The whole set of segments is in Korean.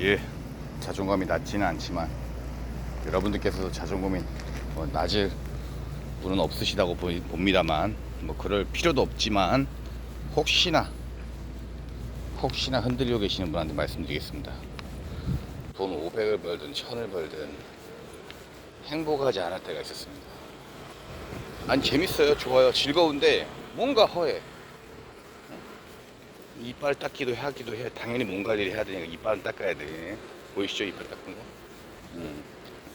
예, 자존감이 낮지는 않지만 여러분들께서도 자존감이 뭐 낮을 분은 없으시다고 보- 봅니다만 뭐 그럴 필요도 없지만 혹시나 혹시나 흔들리고 계시는 분한테 말씀드리겠습니다. 돈 500을 벌든 1000을 벌든 행복하지 않을 때가 있었습니다. 아니 재밌어요, 좋아요, 즐거운데 뭔가 허해. 이빨 닦기도 하기도 해. 당연히 몸 관리를 해야 되니까 이빨은 닦아야 돼. 보이시죠? 이빨 닦은 거? 음.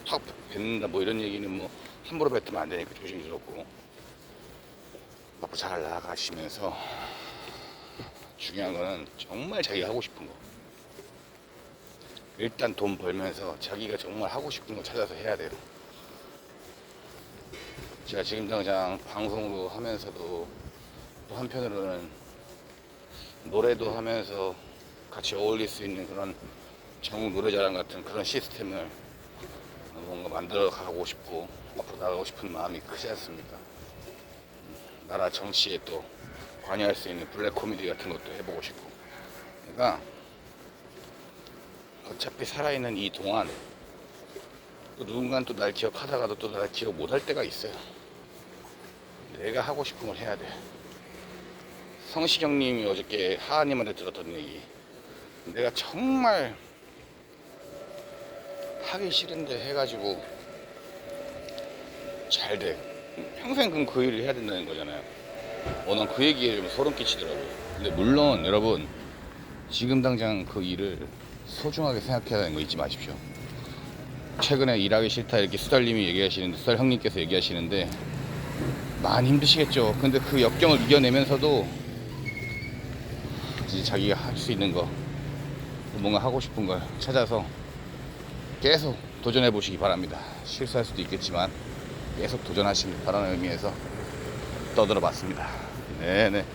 턱 뱉는다 뭐 이런 얘기는 뭐 함부로 뱉으면 안 되니까 조심스럽고 앞으로 잘 나아가시면서 중요한 거는 정말 자기가 하고 싶은 거 일단 돈 벌면서 자기가 정말 하고 싶은 거 찾아서 해야 돼요 제가 지금 당장 방송으로 하면서도 또 한편으로는 노래도 하면서 같이 어울릴 수 있는 그런 전국 노래자랑 같은 그런 시스템을 뭔가 만들어 가고 싶고 앞으로 나가고 싶은 마음이 크지 않습니까? 음, 나라 정치에 또 관여할 수 있는 블랙 코미디 같은 것도 해보고 싶고. 그러니까 어차피 살아있는 이 동안 또 누군가는 또 날 기억하다가도 또 날 기억 못할 때가 있어요. 내가 하고 싶은 걸 해야 돼 성시경님이 어저께 하하님한테 들었던 얘기 내가 정말 하기 싫은데 해가지고 잘 돼. 평생 그럼 그 일을 해야 된다는 거잖아요. 어, 난 그 얘기에 좀 소름 끼치더라고요. 근데 물론 여러분, 지금 당장 그 일을 소중하게 생각해야 하는 거 잊지 마십시오. 최근에 일하기 싫다 이렇게 수달님이 얘기하시는데, 수달 형님께서 얘기하시는데, 많이 힘드시겠죠. 근데 그 역경을 이겨내면서도 이제 자기가 할 수 있는 거, 뭔가 하고 싶은 걸 찾아서 계속 도전해 보시기 바랍니다. 실수할 수도 있겠지만 계속 도전하시길 바라는 의미에서 떠들어 봤습니다. 네네.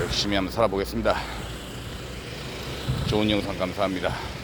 열심히 한번 살아보겠습니다. 좋은 영상 감사합니다.